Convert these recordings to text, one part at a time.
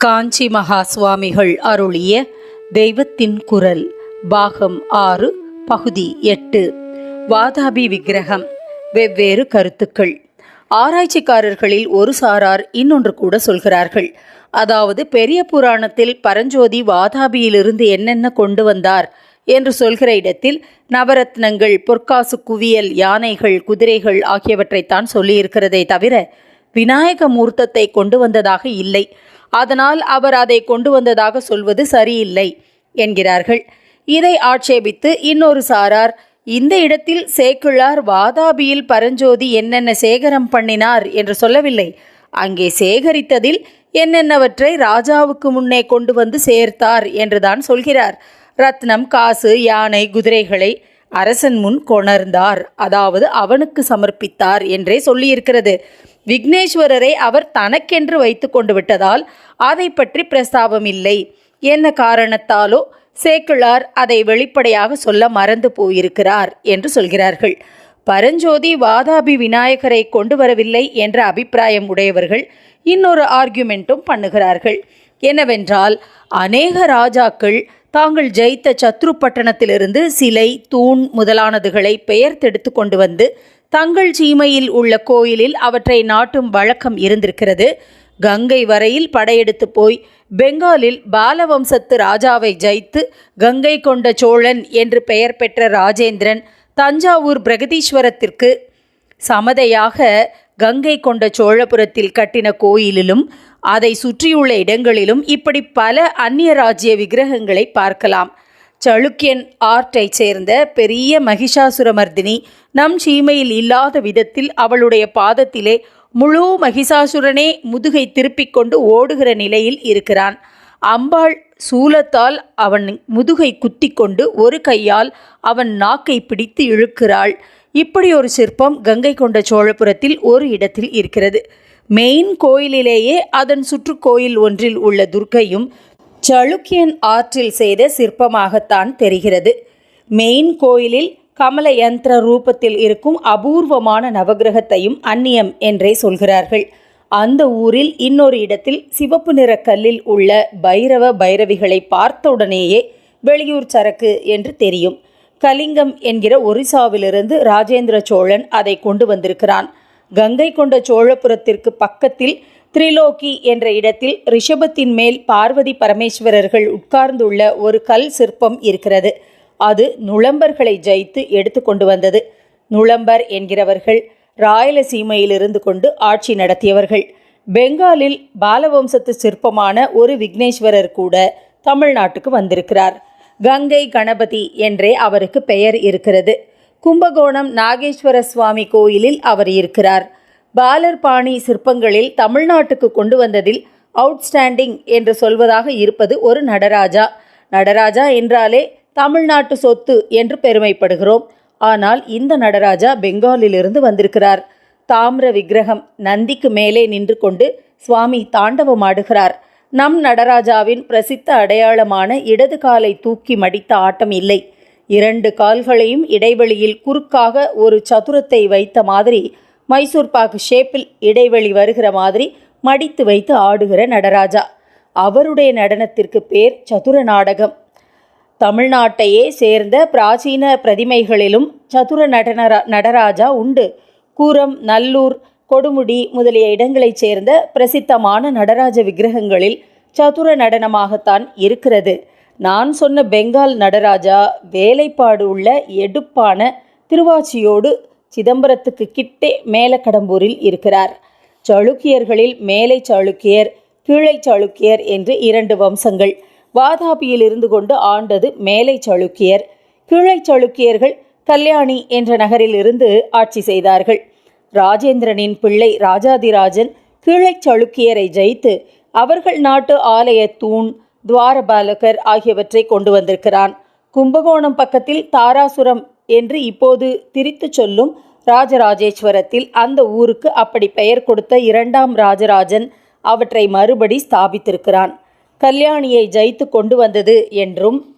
காஞ்சி மகா சுவாமிகள் அருளிய தெய்வத்தின் குரல் பாகம் ஆறு பகுதி எட்டு. வாதாபி விக்கிரகம். வெவ்வேறு கருத்துக்கள். ஆராய்ச்சிக்காரர்களில் ஒரு சாரார் இன்னொன்று கூட சொல்கிறார்கள். அதாவது பெரிய புராணத்தில் பரஞ்சோதி வாதாபியிலிருந்து என்னென்ன கொண்டு வந்தார் என்று சொல்கிற இடத்தில் நவரத்னங்கள் பொற்காசு குவியல் யானைகள் குதிரைகள் ஆகியவற்றைத்தான் சொல்லியிருக்கிறதே தவிர விநாயக மூர்த்தத்தை கொண்டு வந்ததாக இல்லை. அதனால் அவர் அதை கொண்டு வந்ததாக சொல்வது சரியில்லை என்கிறார்கள். இதை ஆட்சேபித்து இன்னொரு சாரார் இந்த இடத்தில் சேக்குள்ளார் வாதாபியில் பரஞ்சோதி என்னென்ன சேகரம் பண்ணினார் என்று சொல்லவில்லை. அங்கே சேகரித்ததில் என்னென்னவற்றை ராஜாவுக்கு முன்னே கொண்டு வந்து சேர்த்தார் என்றுதான் சொல்கிறார். ரத்னம் காசு யானை குதிரைகளை அரசன் முன் கொணர்ந்தார். அதாவது அவனுக்கு சமர்ப்பித்தார் என்றே சொல்லியிருக்கிறது. விக்னேஸ்வரரை அவர் தனக்கென்று வைத்து கொண்டு விட்டதால் அதை பற்றி பிரஸ்தாபம் இல்லை. என்ன காரணத்தாலோ சேக்கிழார் அதை வெளிப்படையாக சொல்ல மறந்து போயிருக்கிறார் என்று சொல்கிறார்கள். பரஞ்சோதி வாதாபி விநாயகரை கொண்டு வரவில்லை என்ற அபிப்பிராயம் உடையவர்கள் இன்னொரு ஆர்கியுமெண்ட்டும் பண்ணுகிறார்கள். என்னவென்றால் அநேக ராஜாக்கள் தாங்கள் ஜெயித்த சத்ரு பட்டணத்திலிருந்து சிலை தூண் முதலானதுகளை பெயர்த்தெடுத்து கொண்டு வந்து தங்கள் சீமையில் உள்ள கோயிலில் அவற்றை நாட்டும் வழக்கம் இருந்திருக்கிறது. கங்கை வரையில் படையெடுத்து போய் பெங்காலில் பாலவம்சத்து ராஜாவை ஜெயித்து கங்கை கொண்ட சோழன் என்று பெயர் பெற்ற ராஜேந்திரன் தஞ்சாவூர் பிரகதீஸ்வரத்திற்கு சமதையாக கங்கை கொண்ட சோழபுரத்தில் கட்டின கோயிலிலும் அதை சுற்றியுள்ள இடங்களிலும் இப்படி பல அந்நிய ராஜ்ய விக்கிரகங்களை பார்க்கலாம். சளுக்கியன் ஆர்ட்டைச் சேர்ந்த பெரிய மகிஷாசுரமர்தினி நம் சீமையில் இல்லாத விதத்தில் அவளுடைய பாதத்திலே முழு மகிஷாசுரனே முதுகை திருப்பிக் கொண்டு ஓடுகிற நிலையில் இருக்கிறான். அம்பாள் சூலத்தால் அவன் முதுகை குத்தி கொண்டு ஒரு கையால் அவன் நாக்கை பிடித்து இழுக்கிறாள். இப்படி ஒரு சிற்பம் கங்கை கொண்ட சோழபுரத்தில் ஒரு இடத்தில் இருக்கிறது. மெயின் கோயிலிலேயே அதன் சுற்றுக்கோயில் ஒன்றில் உள்ள துர்க்கையும் சளுக்கியன் ஆற்றில் செய்த சிற்பமாகத்தான் தெரிகிறது. மெயின் கோயிலில் கமல யந்திர ரூபத்தில் இருக்கும் அபூர்வமான நவகிரகத்தையும் அந்நியம் என்றே சொல்கிறார்கள். அந்த ஊரில் இன்னொரு இடத்தில் சிவப்பு நிற கல்லில் உள்ள பைரவ பைரவிகளை பார்த்தவுடனேயே வெளியூர் சரக்கு என்று தெரியும். கலிங்கம் என்கிற ஒரிசாவிலிருந்து ராஜேந்திர சோழன் அதை கொண்டு வந்திருக்கிறான். கங்கை கொண்ட சோழபுரத்திற்கு பக்கத்தில் திரிலோகி என்ற இடத்தில் ரிஷபத்தின் மேல் பார்வதி பரமேஸ்வரர்கள் உட்கார்ந்துள்ள ஒரு கல் சிற்பம் இருக்கிறது. அது நுளம்பர்களை ஜெயித்து எடுத்து கொண்டு வந்தது. நுளம்பர் என்கிறவர்கள் ராயலசீமையிலிருந்து கொண்டு ஆட்சி நடத்தியவர்கள். பெங்காலில் பாலவம்சத்து சிற்பமான ஒரு விக்னேஸ்வரர் கூட தமிழ்நாட்டுக்கு வந்திருக்கிறார். கங்கை கணபதி என்றே அவருக்கு பெயர் இருக்கிறது. கும்பகோணம் நாகேஸ்வர சுவாமி கோயிலில் அவர் இருக்கிறார். பாலர் பாணி சிற்பங்களில் தமிழ்நாட்டுக்கு கொண்டு வந்ததில் அவுட்ஸ்டாண்டிங் என்று சொல்வதாக இருப்பது ஒரு நடராஜா. நடராஜா என்றாலே தமிழ்நாட்டு சொத்து என்று பெருமைப்படுகிறோம். ஆனால் இந்த நடராஜா பெங்காலிலிருந்து வந்திருக்கிறார். தாமிர விக்கிரகம் நந்திக்கு மேலே நின்று கொண்டு சுவாமி தாண்டவமாடுகிறார் நம் நடராஜாவின் பிரசித்த அடையாளமான இடது காலை தூக்கி மடித்த ஆட்டம் இல்லை. இரண்டு கால்களையும் இடைவெளியில் குறுக்காக ஒரு சதுரத்தை வைத்த மாதிரி மைசூர் பாக்கு ஷேப்பில் இடைவெளி வருகிற மாதிரி மடித்து வைத்து ஆடுகிற நடராஜா. அவருடைய நடனத்திற்கு பேர் சதுர நாடகம் தமிழ்நாட்டையே சேர்ந்த பிராச்சீன பிரதிமைகளிலும் சதுர நடன நடராஜா உண்டு. கூரம் நல்லூர் கொடுமுடி முதலிய இடங்களைச் சேர்ந்த பிரசித்தமான நடராஜ விக்கிரகங்களில் சதுர நடனமாகத்தான் இருக்கிறது. நான் சொன்ன பெங்கால் நடராஜா வேலைப்பாடு உள்ள எடுப்பான திருவாச்சியோடு சிதம்பரத்துக்கு கிட்டே மேலக்கடம்பூரில் இருக்கிறார். சளுக்கியர்களில் மேலை சாளுக்கியர் கீழை சாளுக்கியர் என்று இரண்டு வம்சங்கள். வாதாபியில் இருந்து கொண்டு ஆண்டது மேலை சாளுக்கியர். கீழை சாளுக்கியர்கள் கல்யாணி என்ற நகரில் இருந்து ஆட்சி செய்தார்கள். ராஜேந்திரனின் பிள்ளை ராஜாதிராஜன் கீழை சாளுக்கியரை ஜெயித்து அவர்கள் நாட்டு ஆலய தூண் துவாரபாலகர் ஆகியவற்றை கொண்டு வந்திருக்கிறான். கும்பகோணம் பக்கத்தில் தாராசுரம் என்று இப்போது திரித்து சொல்லும் ராஜராஜேஸ்வரத்தில் அந்த ஊருக்கு அப்படி பெயர் கொடுத்த இரண்டாம் ராஜராஜன் அவற்றை மறுபடி ஸ்தாபித்திருக்கிறான். கல்யாணியை ஜெயித்து கொண்டு வந்தது என்றும்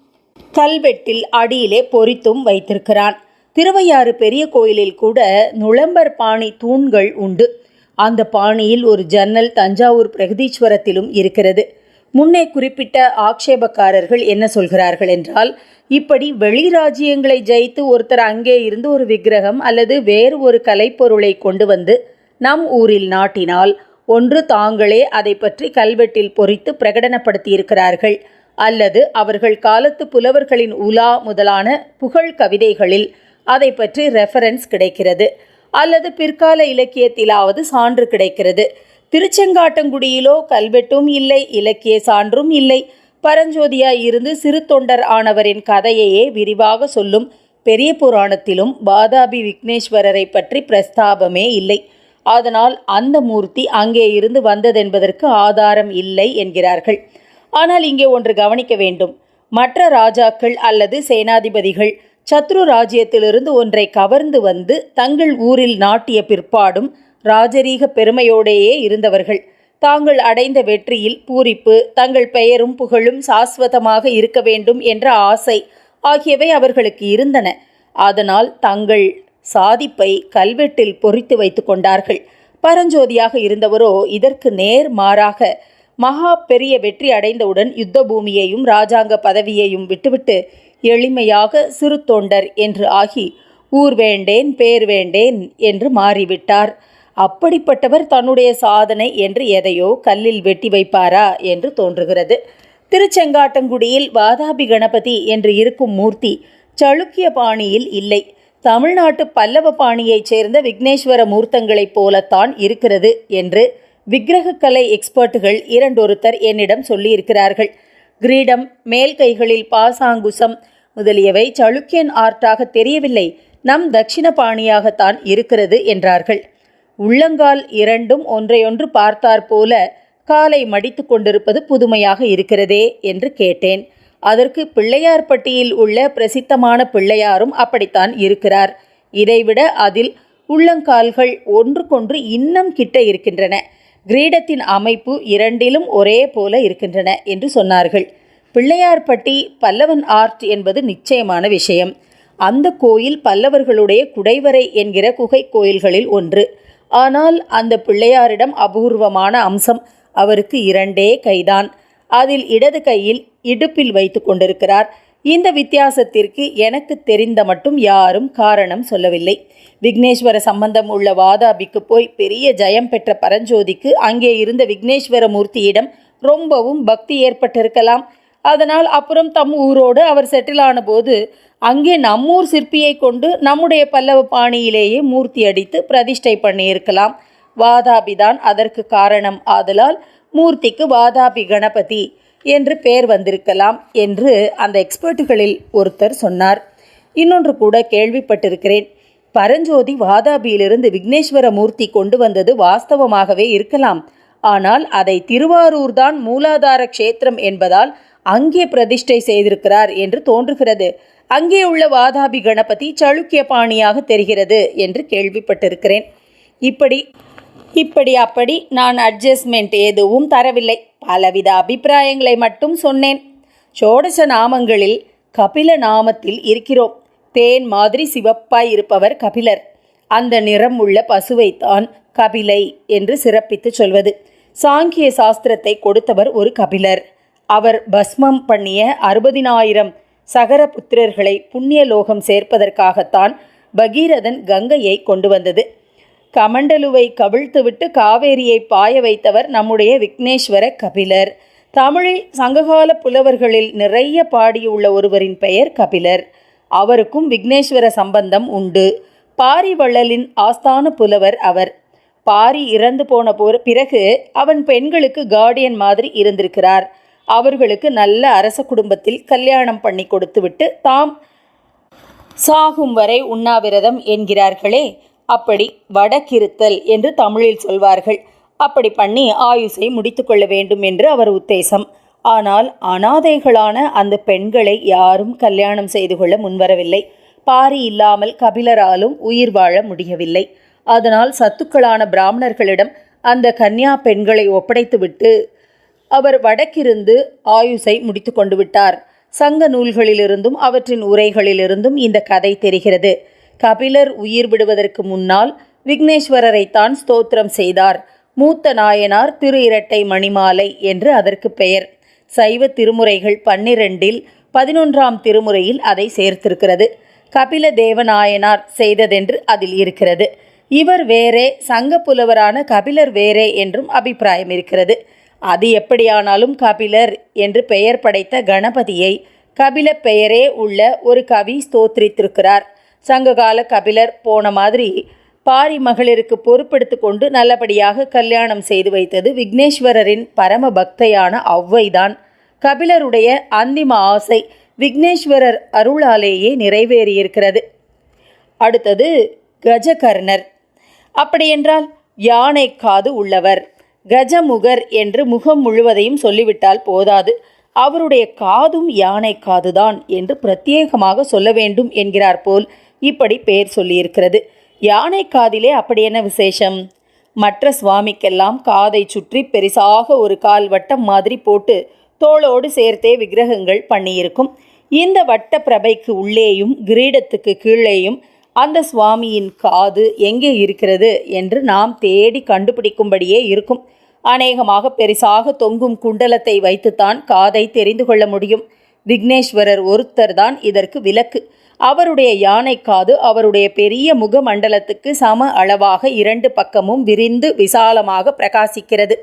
கல்வெட்டில் அடியிலே பொறித்தும் வைத்திருக்கிறான். திருவையாறு பெரிய கோயிலில் கூட நுளம்பர் பாணி தூண்கள் உண்டு. அந்த பாணியில் ஒரு ஜன்னல் தஞ்சாவூர் பிரகதீஸ்வரத்திலும் இருக்கிறது. முன்னே குறிப்பிட்ட ஆக்ஷேபக்காரர்கள் என்ன சொல்கிறார்கள் என்றால் இப்படி வெளி ராஜ்யங்களை ஜெயித்து ஒருத்தர் அங்கே இருந்து ஒரு விக்கிரகம் அல்லது வேறு ஒரு கலைப்பொருளை கொண்டு வந்து நம் ஊரில் நாட்டினால் ஒன்று தாங்களே அதை பற்றி கல்வெட்டில் பொறித்து பிரகடனப்படுத்தியிருக்கிறார்கள். அல்லது அவர்கள் காலத்து புலவர்களின் உலா முதலான புகழ் கவிதைகளில் அதை பற்றி ரெஃபரன்ஸ் கிடைக்கிறது. அல்லது பிற்கால இலக்கியத்திலாவது சான்று கிடைக்கிறது. திருச்செங்காட்டங்குடியிலோ கல்வெட்டும் இல்லை இலக்கிய சான்றும் இல்லை. பரஞ்சோதியாய் இருந்து சிறு தொண்டர் ஆனவரின் கதையையே விரிவாக சொல்லும் பெரிய புராணத்திலும் பாதாபி விக்னேஸ்வரரை பற்றி பிரஸ்தாபமே இல்லை. அதனால் அந்த மூர்த்தி அங்கே இருந்து வந்ததென்பதற்கு ஆதாரம் இல்லை என்கிறார்கள். ஆனால் இங்கே ஒன்று கவனிக்க வேண்டும். மற்ற ராஜாக்கள் அல்லது சேனாதிபதிகள் சத்ரு ராஜ்யத்திலிருந்து ஒன்றை கவர்ந்து வந்து தங்கள் ஊரில் நாட்டிய பிற்பாடும் ராஜரீக பெருமையோடேயே இருந்தவர்கள். தாங்கள் அடைந்த வெற்றியில் பூரிப்பு தங்கள் பெயரும் புகழும் சாஸ்வதமாக இருக்க வேண்டும் என்ற ஆசை ஆகியவை அவர்களுக்கு இருந்தன. அதனால் தங்கள் சாதிப்பை கல்வெட்டில் பொறித்து வைத்து கொண்டார்கள். பரஞ்சோதியாக இருந்தவரோ இதற்கு நேர் மாறாக மகா பெரிய வெற்றி அடைந்தவுடன் யுத்த பூமியையும் ராஜாங்க பதவியையும் விட்டுவிட்டு எளிமையாக சிறு தொண்டர் என்று ஆகி ஊர் வேண்டேன் பேர் வேண்டேன் என்று மாறிவிட்டார். அப்படிப்பட்டவர் தன்னுடைய சாதனை என்று எதையோ கல்லில் வெட்டி வைப்பாரா என்று தோன்றுகிறது. திருச்செங்காட்டங்குடியில் வாதாபி கணபதி என்று இருக்கும் மூர்த்தி சளுக்கிய பாணியில் இல்லை. தமிழ்நாட்டு பல்லவ பாணியைச் சேர்ந்த விக்னேஸ்வர மூர்த்தங்களைப் போலத்தான் இருக்கிறது என்று விக்கிரகக்கலை எக்ஸ்பர்ட்டுகள் இரண்டொருத்தர் என்னிடம் சொல்லியிருக்கிறார்கள். கிரீடம் மேல் கைகளில் பாசாங்குசம் முதலியவை சளுக்கியன் ஆர்ட்டாக தெரியவில்லை. நம் தட்சிண பாணியாகத்தான் இருக்கிறது என்றார்கள். உள்ளங்கால் இரண்டும் ஒன்றையொன்று பார்த்தாற்போல காலை மடித்து கொண்டிருப்பது புதுமையாக இருக்கிறதே என்று கேட்டேன். அதற்கு பிள்ளையார்பட்டியில் உள்ள பிரசித்தமான பிள்ளையாரும் அப்படித்தான் இருக்கிறார். இதைவிட அதில் உள்ளங்கால்கள் ஒன்றுக்கொன்று இன்னும் கிட்ட இருக்கின்றன. கிரீடத்தின் அமைப்பு இரண்டிலும் ஒரே போல இருக்கின்றன என்று சொன்னார்கள். பிள்ளையார்பட்டி பல்லவன் ஆர்ட் என்பது நிச்சயமான விஷயம். அந்த கோயில் பல்லவர்களுடைய குடைவரை என்கிற குகை கோயில்களில் ஒன்று. ஆனால் அந்த பிள்ளையாரிடம் அபூர்வமான அம்சம் அவருக்கு இரண்டே கைதான். அதில் இடது கையில் இடுப்பில் வைத்து கொண்டிருக்கிறார். இந்த வித்தியாசத்திற்கு எனக்கு தெரிந்த மட்டும் யாரும் காரணம் சொல்லவில்லை. விக்னேஸ்வர சம்பந்தம் உள்ள வாதாபிக்கு போய் பெரிய ஜெயம் பெற்ற பரஞ்சோதிக்கு அங்கே இருந்த விக்னேஸ்வர மூர்த்தியிடம் ரொம்பவும் பக்தி ஏற்பட்டிருக்கலாம். அதனால் அப்புறம் தம் ஊரோடு அவர் செட்டில் ஆனபோது அங்கே நம்மூர் சிற்பியை கொண்டு நம்முடைய பல்லவ பாணியிலேயே மூர்த்தி அடித்து பிரதிஷ்டை பண்ணியிருக்கலாம். வாதாபிதான் அதற்கு காரணம். ஆதலால் மூர்த்திக்கு வாதாபி கணபதி என்று பெயர் வந்திருக்கலாம் என்று அந்த எக்ஸ்பர்ட்டுகளில் ஒருத்தர் சொன்னார். இன்னொன்று கூட கேள்விப்பட்டிருக்கிறேன். பரஞ்சோதி வாதாபியிலிருந்து விக்னேஸ்வர மூர்த்தி கொண்டு வந்தது வாஸ்தவமாகவே இருக்கலாம். ஆனால் அதை திருவாரூர் தான் மூலாதார க்ஷேத்திரம் என்பதால் அங்கே பிரதிஷ்டை செய்திருக்கிறார் என்று தோன்றுகிறது. அங்கே உள்ள வாதாபி கணபதி சளுக்கிய பாணியாக தெரிகிறது என்று கேள்விப்பட்டிருக்கிறேன். இப்படி இப்படி அப்படி நான் அட்ஜஸ்ட்மெண்ட் எதுவும் தரவில்லை. பலவித அபிப்பிராயங்களை மட்டும் சொன்னேன். சோடச நாமங்களில் கபில நாமத்தில் இருக்கிறோம். தேன் மாதிரி சிவப்பாய் இருப்பவர் கபிலர். அந்த நிறம் உள்ள பசுவைத்தான் கபிலை என்று சிறப்பித்து சொல்வது. சாங்கிய சாஸ்திரத்தை கொடுத்தவர் ஒரு கபிலர். அவர் பஸ்மம் பண்ணிய அறுபதினாயிரம் சகர புத்திரர்களை புண்ணிய லோகம் சேர்ப்பதற்காகத்தான் பகீரதன் கங்கையை கொண்டு வந்தது. கமண்டலுவை கவிழ்த்துவிட்டு காவேரியை பாய வைத்தவர் நம்முடைய விக்னேஸ்வர கபிலர். தமிழில் சங்ககால புலவர்களில் நிறைய பாடியுள்ள ஒருவரின் பெயர் கபிலர். அவருக்கும் விக்னேஸ்வர சம்பந்தம் உண்டு. பாரிவள்ளலின் ஆஸ்தான புலவர் அவர். பாரி இறந்து போன போற பிறகு அவன் பெண்களுக்கு கார்டியன் மாதிரி இருந்திருக்கிறார். அவர்களுக்கு நல்ல அரச குடும்பத்தில் கல்யாணம் பண்ணி கொடுத்துவிட்டு தாம் சாகும் வரை உண்ணாவிரதம் என்கிறார்களே. அப்படி வடக்கிருத்தல் என்று தமிழில் சொல்வார்கள். அப்படி பண்ணி ஆயுசை முடித்துக்கொள்ள வேண்டும் என்று அவர் உத்தேசம். ஆனால் அனாதைகளான அந்த பெண்களை யாரும் கல்யாணம் செய்து கொள்ள முன்வரவில்லை. பாரி இல்லாமல் கபிலராலும் உயிர் வாழ முடியவில்லை. அதனால் சத்துக்களான பிராமணர்களிடம் அந்த கன்னியா பெண்களை ஒப்படைத்துவிட்டு அவர் வடக்கிருந்து ஆயுசை முடித்து கொண்டு விட்டார் சங்க நூல்களிலிருந்தும் அவற்றின் உரைகளிலிருந்தும் இந்த கதை தெரிகிறது. கபிலர் உயிர் விடுவதற்கு முன்னால் விக்னேஸ்வரரைத்தான் ஸ்தோத்திரம் செய்தார். மூத்த நாயனார் திரு இரட்டை மணிமாலை என்று அதற்கு பெயர். சைவ திருமுறைகள் பன்னிரண்டில் பதினொன்றாம் திருமுறையில் அதை சேர்த்திருக்கிறது. கபில தேவநாயனார் செய்ததென்று அதில் இருக்கிறது. இவர் வேறே சங்க புலவரான கபிலர் வேறே என்றும் அபிப்பிராயம் இருக்கிறது. அது எப்படியானாலும் கபிலர் என்று பெயர் படைத்த கணபதியை கபில பெயரே உள்ள ஒரு கவி ஸ்தோத்திரித்திருக்கிறார். சங்ககால கபிலர் போன மாதிரி பாரி மகளிருக்கு பொறுப்பெடுத்து கொண்டு நல்லபடியாக கல்யாணம் செய்து வைத்தது விக்னேஸ்வரரின் பரம பக்தையான ஔவைதான். கபிலருடைய அந்திம ஆசை விக்னேஸ்வரர் அருளாலேயே நிறைவேறியிருக்கிறது. அடுத்தது கஜகர்ணர். அப்படியென்றால் யானை காது உள்ளவர். கஜமுகர் என்று முகம் முழுவதையும் சொல்லிவிட்டால் போதாது. அவருடைய காதும் யானை காதுதான் என்று பிரத்யேகமாக சொல்ல வேண்டும் என்கிறார் போல் இப்படி பெயர் சொல்லியிருக்கிறது. யானை காதிலே அப்படி என்ன விசேஷம்? மற்ற சுவாமிக்கெல்லாம் காதை சுற்றி பெரிசாக ஒரு கால் வட்டம் மாதிரி போட்டு தோளோடு சேர்த்தே விக்கிரகங்கள் பண்ணியிருக்கும். இந்த வட்ட பிரபைக்கு உள்ளேயும் கிரீடத்துக்கு கீழேயும் அந்த சுவாமியின் காது எங்கே இருக்கிறது என்று நாம் தேடி கண்டுபிடிக்கும்படியே இருக்கும். அநேகமாக பெரிசாக தொங்கும் குண்டலத்தை வைத்துத்தான் காதை தெரிந்து கொள்ள முடியும். விக்னேஸ்வரர் ஒருத்தர் தான் இதற்கு விலக்கு. அவருடைய யானை காது அவருடைய பெரிய முகமண்டலத்துக்கு சம அளவாக இரண்டு பக்கமும் விரிந்து விசாலமாக பிரகாசிக்கிறது.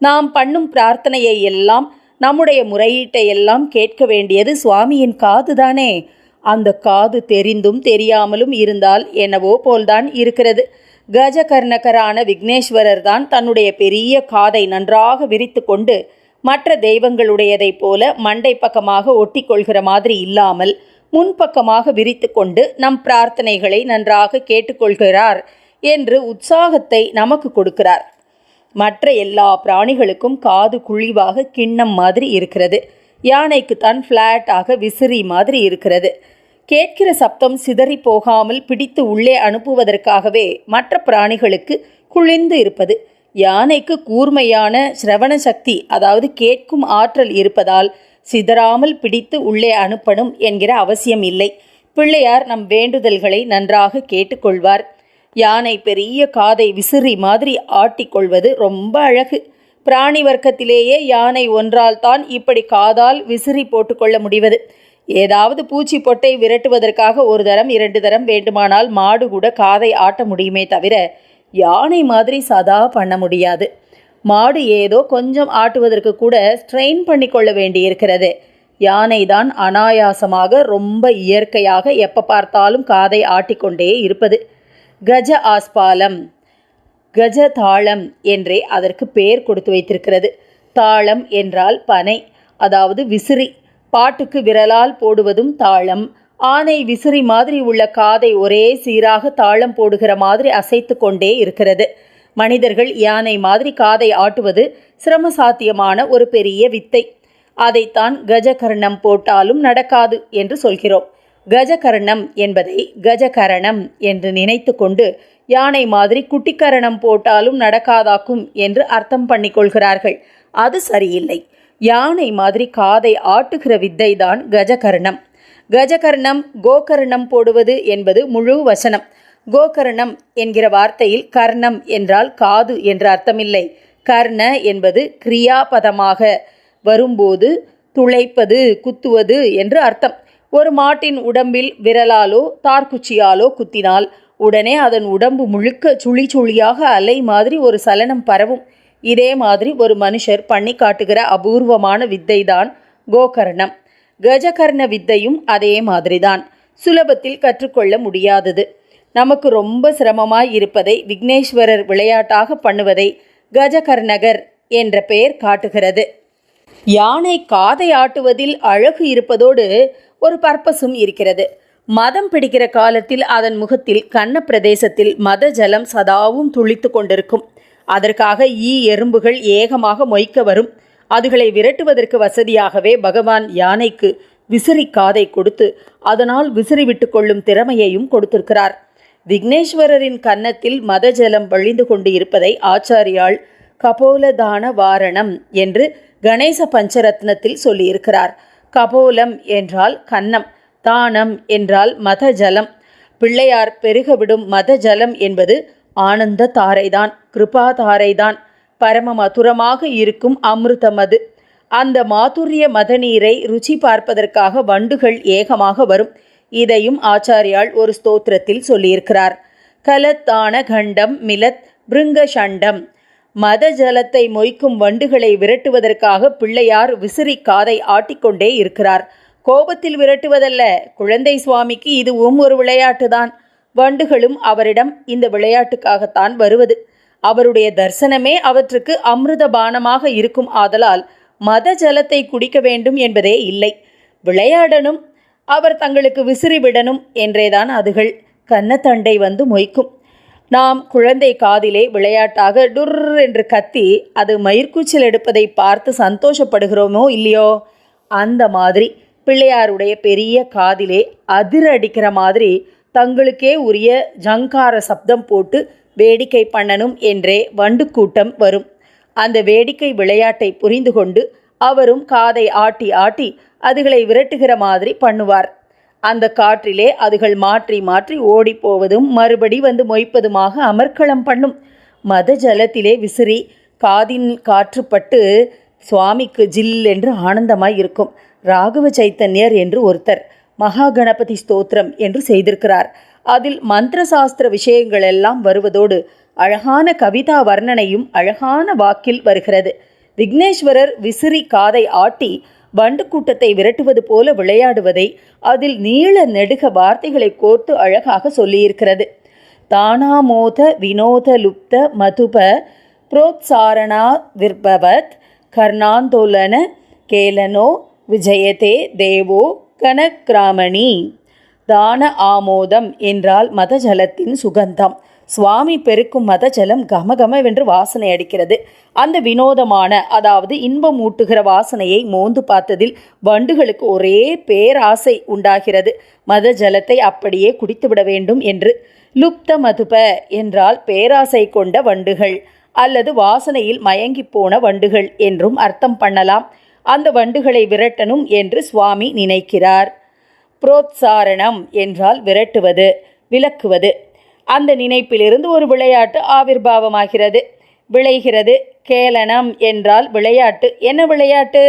நாம் பண்ணும் பிரார்த்தனையை எல்லாம் நம்முடைய முறையீட்டை எல்லாம் கேட்க வேண்டியது சுவாமியின் காதுதானே அந்த காது தெரிந்தும் தெரியாமலும் இருந்தால் என்னவோ போல்தான் இருக்கிறது. கஜகர்ணகரான விக்னேஸ்வரர் தான் தன்னுடைய பெரிய காதை நன்றாக விரித்து கொண்டு மற்ற தெய்வங்களுடையதைப் போல மண்டை பக்கமாக ஒட்டி கொள்கிற மாதிரி இல்லாமல் முன்பக்கமாக விரித்து கொண்டு நம் பிரார்த்தனைகளை நன்றாக கேட்டுக்கொள்கிறார் என்று உற்சாகத்தை நமக்கு கொடுக்கிறார். மற்ற எல்லா பிராணிகளுக்கும் காது குழிவாக கிண்ணம் மாதிரி இருக்கிறது. யானைக்கு தான் ஃப்ளாட்டாக விசிறி மாதிரி இருக்கிறது. கேட்கிற சப்தம் சிதறி போகாமல் பிடித்து உள்ளே அனுப்புவதற்காகவே மற்ற பிராணிகளுக்கு குளிர்ந்து இருப்பது. யானைக்கு கூர்மையான சிரவண சக்தி அதாவது கேட்கும் ஆற்றல் இருப்பதால் சிதறாமல் பிடித்து உள்ளே அனுப்பணும் என்கிற அவசியம் இல்லை. பிள்ளையார் நம் வேண்டுதல்களை நன்றாக கேட்டுக்கொள்வார். யானை பெரிய காதை விசிறி மாதிரி ஆட்டிக்கொள்வது ரொம்ப அழகு. பிராணி வர்க்கத்திலேயே யானை ஒன்றால் தான் இப்படி காதால் விசிறி போட்டுக்கொள்ள முடிவது. ஏதாவது பூச்சி பொட்டை விரட்டுவதற்காக ஒரு தரம் இரண்டு தரம் வேண்டுமானால் மாடு கூட காதை ஆட்ட முடியுமே தவிர யானை மாதிரி சதா பண்ண முடியாது. மாடு ஏதோ கொஞ்சம் ஆட்டுவதற்கு கூட ஸ்ட்ரெயின் பண்ணிக்கொள்ள வேண்டியிருக்கிறது. யானை தான் அனாயாசமாக ரொம்ப இயற்கையாக எப்போ பார்த்தாலும் காதை ஆட்டிக்கொண்டே இருப்பது. கஜ ஆஸ்பாலம் கஜ தாளம் என்றே அதற்கு பெயர் கொடுத்து வைத்திருக்கிறது. தாளம் என்றால் பனை அதாவது விசிறி. பாட்டுக்கு விரலால் போடுவதும் தாளம். ஆனை விசிறி மாதிரி உள்ள காதை ஒரே சீராக தாளம் போடுகிற மாதிரி அசைத்து கொண்டே இருக்கிறது. மனிதர்கள் யானை மாதிரி காதை ஆட்டுவது சிரமசாத்தியமான ஒரு பெரிய வித்தை. அதைத்தான் கஜகர்ணம் போட்டாலும் நடக்காது என்று சொல்கிறோம். கஜகர்ணம் என்பதை கஜகரணம் என்று நினைத்து கொண்டு யானை மாதிரி குட்டிக்கரணம் போட்டாலும் நடக்காதாக்கும் என்று அர்த்தம் பண்ணிக்கொள்கிறார்கள் அது சரியில்லை. யானை மாதிரி காதை ஆட்டுகிற வித்தை தான் கஜகர்ணம். கஜகர்ணம் கோகர்ணம் போடுவது என்பது முழு வசனம். கோகர்ணம் என்கிற வார்த்தையில் கர்ணம் என்றால் காது என்ற அர்த்தமில்லை. கர்ண என்பது கிரியாபதமாக வரும்போது துளைப்பது குத்துவது என்று அர்த்தம். ஒரு மாட்டின் உடம்பில் விரலாலோ தார்குச்சியாலோ குத்தினால் உடனே அதன் உடம்பு முழுக்க சுழி சுழியாக அலை மாதிரி ஒரு சலனம் பரவும். இதே மாதிரி ஒரு மனுஷர் பண்ணி காட்டுகிற அபூர்வமான வித்தை தான் கோகர்ணம். கஜகர்ண வித்தையும் அதே மாதிரி தான் சுலபத்தில் கற்றுக்கொள்ள முடியாதது. நமக்கு ரொம்ப சிரமமாய் இருப்பதை விக்னேஸ்வரர் விளையாட்டாக பண்ணுவதை கஜகர்ணகர் என்ற பெயர் காட்டுகிறது. யானை காதை ஆட்டுவதில் அழகு இருப்பதோடு ஒரு பர்பஸும் இருக்கிறது. மதம் பிடிக்கிற காலத்தில் அதன் முகத்தில் கண்ண பிரதேசத்தில் மத ஜலம் சதாவும் துளித்து கொண்டிருக்கும். அதற்காக ஈ எறும்புகள் ஏகமாக மொய்க்க வரும். அதுகளை விரட்டுவதற்கு வசதியாகவே பகவான் யானைக்கு விசிறி காதை கொடுத்து அதனால் விசிறிவிட்டு கொள்ளும் திறமையையும் கொடுத்திருக்கிறார். விக்னேஸ்வரரின் கன்னத்தில் மத ஜலம் வழிந்து கொண்டு இருப்பதை ஆச்சாரியால் கபோலதான வாரணம் என்று கணேச பஞ்சரத்னத்தில் சொல்லியிருக்கிறார். கபோலம் என்றால் கன்னம் தானம் என்றால் மத ஜலம் பிள்ளையார் பெருகவிடும் மத ஜலம் என்பது ஆனந்த தாரைதான் கிருபா தாரைதான் பரம மதுரமாக இருக்கும் அமிர்தமது. அந்த மாதுரிய மதநீரை ருச்சி பார்ப்பதற்காக வண்டுகள் ஏகமாக வரும். இதையும் ஆச்சாரியால் ஒரு ஸ்தோத்திரத்தில் சொல்லியிருக்கிறார். கலத்தான கண்டம் மிலத் பிருங்க சண்டம் மத ஜலத்தை மொய்க்கும் வண்டுகளை விரட்டுவதற்காக பிள்ளையார் விசிறி காதை ஆட்டிக்கொண்டே இருக்கிறார். கோபத்தில் விரட்டுவதல்ல. குழந்தை சுவாமிக்கு இதுவும் ஒரு விளையாட்டுதான். வண்டுகளும் அவரிடம் இந்த விளையாட்டுக்காகத்தான் வருவது. அவருடைய தரிசனமே அவற்றுக்கு அமிர்த பானமாக இருக்கும் ஆதலால் மத ஜலத்தை குடிக்க வேண்டும் என்பதே இல்லை. விளையாடணும் அவர் தங்களுக்கு விசிறி விடணும் என்றேதான் அதுகள். கன்னத்தண்டை வந்து மொய்க்கும். நாம் குழந்தை காதிலே விளையாட்டாக டுர் என்று கத்தி அது மயிர்கூச்சல் எடுப்பதை பார்த்து சந்தோஷப்படுகிறோமோ இல்லையோ? அந்த மாதிரி பிள்ளையாருடைய பெரிய காதிலே அதிர அடிக்கிற மாதிரி தங்களுக்கே உரிய ஜங்கார சப்தம் போட்டு வேடிக்கை பண்ணணும் என்றே வண்டு கூட்டம் வரும். அந்த வேடிக்கை விளையாட்டை புரிந்து கொண்டு அவரும் காதை ஆட்டி ஆட்டி அதுகளை விரட்டுகிற மாதிரி பண்ணுவார். அந்த காற்றிலே அதுகள் மாற்றி மாற்றி ஓடிப் போவதும் மறுபடி வந்து மொய்ப்பதுமாக அமர்க்களம் பண்ணும். மத ஜலத்திலே விசிறி காதின் காற்றுப்பட்டு சுவாமிக்கு ஜில் என்று ஆனந்தமாய் இருக்கும். ராகவ சைத்தன்யர் என்று ஒருத்தர். மகா கணபதி ஸ்தோத்திரம் என்று செய்திருக்கிறார். அதில் மந்திர சாஸ்திர விஷயங்கள் எல்லாம் வருவதோடு அழகான கவிதா வர்ணனையும் அழகான வாக்கில் வருகிறது. விக்னேஸ்வரர் விசிறி காதை ஆட்டி வண்டு கூட்டத்தை விரட்டுவது போல விளையாடுவதை அதில் நீள நெடுக வார்த்தைகளை கோர்த்து அழகாக சொல்லியிருக்கிறது. தானாமோத வினோத லுப்த மதுப புரோத்சாரணா விர்பவத் கர்ணாந்தோலன கேலனோ விஜயதே தேவோ கனக்ராமணி. தான ஆமோதம் என்றால் மதஜலத்தின் சுகந்தம். சுவாமி பெருக்கும் மதஜலம் கமகமவென்று வாசனை அடிக்கிறது. அந்த வினோதமான அதாவது இன்பம் ஊட்டுகிற வாசனையை மோந்து பார்த்ததில் வண்டுகளுக்கு ஒரே பேராசை உண்டாகிறது. மத ஜலத்தை அப்படியே குடித்துவிட வேண்டும் என்று. லுப்த மதுப என்றால் பேராசை கொண்ட வண்டுகள் அல்லது வாசனையில் மயங்கி போன வண்டுகள் என்றும் அர்த்தம் பண்ணலாம். அந்த வண்டுகளை விரட்டணும் என்று சுவாமி நினைக்கிறார். புரோத்சாரணம் என்றால் விரட்டுவது விளக்குவது. அந்த நினைப்பிலிருந்து ஒரு விளையாட்டு ஆவிர்வாவமாகிறது விளைகிறது கேளனம் என்றால் விளையாட்டு. என்ன விளையாட்டு?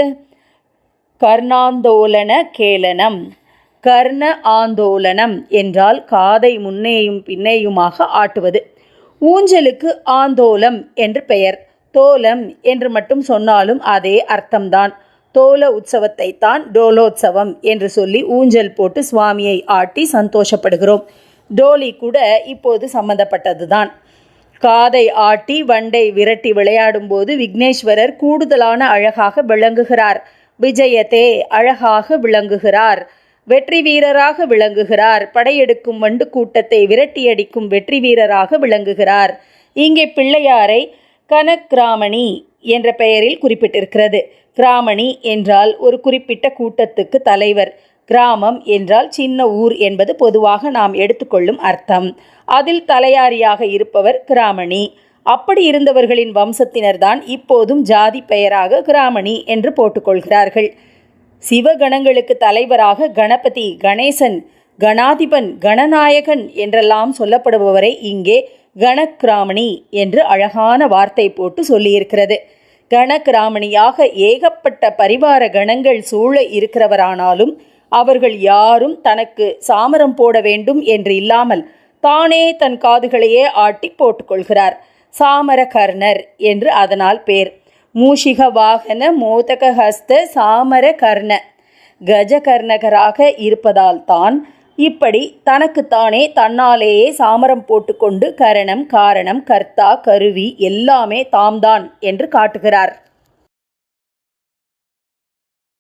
கர்ணாந்தோலன கேளனம். கர்ண ஆந்தோலனம் என்றால் காதை முன்னேயும் பின்னேயுமாக ஆட்டுவது. ஊஞ்சலுக்கு ஆந்தோலம் என்று பெயர். தோலம் என்று மட்டும் சொன்னாலும் அதே அர்த்தம்தான். தோல உற்சவத்தை தான் டோலோத்சவம் என்று சொல்லி ஊஞ்சல் போட்டு சுவாமியை ஆட்டி சந்தோஷப்படுகிறோம். டோலி கூட இப்போது சம்பந்தப்பட்டதுதான். காதை ஆட்டி வண்டை விரட்டி விளையாடும்போது விக்னேஸ்வரர் கூடுதலான அழகாக விளங்குகிறார். விஜயத்தே அழகாக விளங்குகிறார். வெற்றி வீரராக விளங்குகிறார். படையெடுக்கும் வண்டு கூட்டத்தை விரட்டியடிக்கும் வெற்றி வீரராக விளங்குகிறார். இங்கே பிள்ளையாரை கனக்ராமணி என்ற பெயரில் குறிப்பிட்டிருக்கிறது. கிராமணி என்றால் ஒரு குறிப்பிட்ட கூட்டத்துக்கு தலைவர். கிராமம் என்றால் சின்ன ஊர் என்பது பொதுவாக நாம் எடுத்துக்கொள்ளும் அர்த்தம். அதில் தலையாரியாக இருப்பவர் கிராமணி. அப்படி இருந்தவர்களின் வம்சத்தினர்தான் இப்போதும் ஜாதி பெயராக கிராமணி என்று போட்டுக்கொள்கிறார்கள். சிவகணங்களுக்கு தலைவராக கணபதி கணேசன் கணாதிபன் கணநாயகன் என்றெல்லாம் சொல்லப்படுபவரை இங்கே கணக்கிராமணி என்று அழகான வார்த்தை போட்டு சொல்லியிருக்கிறது. கணக்கிராமணியாக ஏகப்பட்ட பரிவார கணங்கள் சூழ இருக்கிறவரானாலும் அவர்கள் யாரும் தனக்கு சாமரம் போட வேண்டும் என்று இல்லாமல் தானே தன் காதுகளையே ஆட்டி போட்டுக்கொள்கிறார் சாமர கர்ணர் என்று அதனால் பேர். மூஷிக வாகன மோதக ஹஸ்த சாமர கர்ண கஜகர்ணகராக இருப்பதால் தான் இப்படி தனக்குத்தானே தன்னாலேயே சாமரம் போட்டுக்கொண்டு கரணம் காரணம் கர்த்தா கருவி எல்லாமே தாம்தான் என்று காட்டுகிறார்.